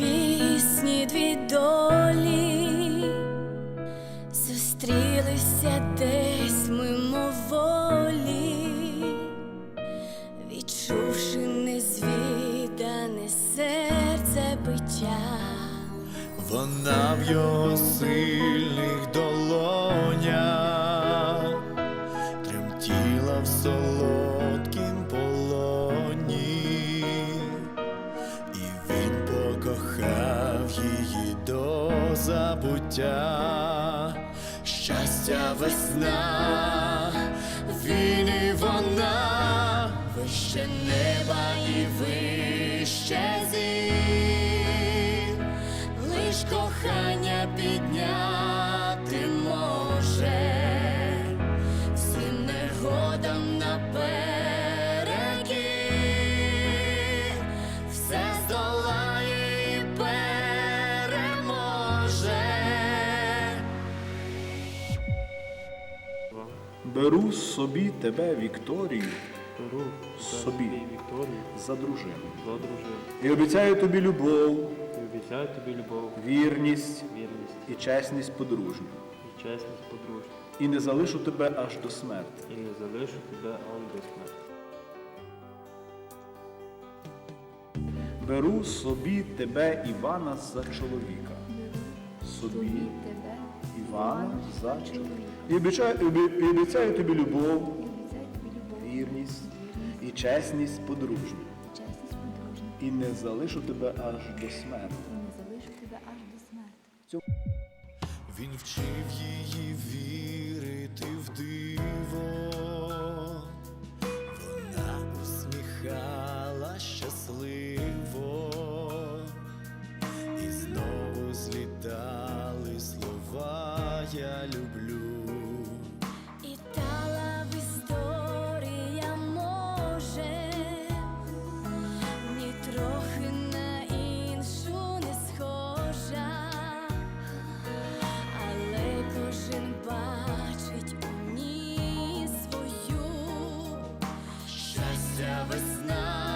пісні дві долі. Зустрілися десь мимоволі, відчувши незвідане серце биття, вона в його сильних долонях. До забуття. Щастя весна, він і вона, вище неба і вище зір, лиш кохання підняти Беру собі тебе, Вікторію, Беру Собі. Вікторію за дружину. за дружину І обіцяю тобі любов, і обіцяю тобі любов, вірність вірність і чесність подружню. і чесність подружню, І не залишу тебе аж до смерти. і не залишу тебе ан до смерті. Беру собі тебе, Івана, за чоловіка. Собі тебе, Івана за. І обіцяю, і обіцяю тобі любов, вірність і чесність подружню. І не залишу тебе аж до смерти. і не залишу тебе аж до смерти. Він вчив її вірити прокинулася весна.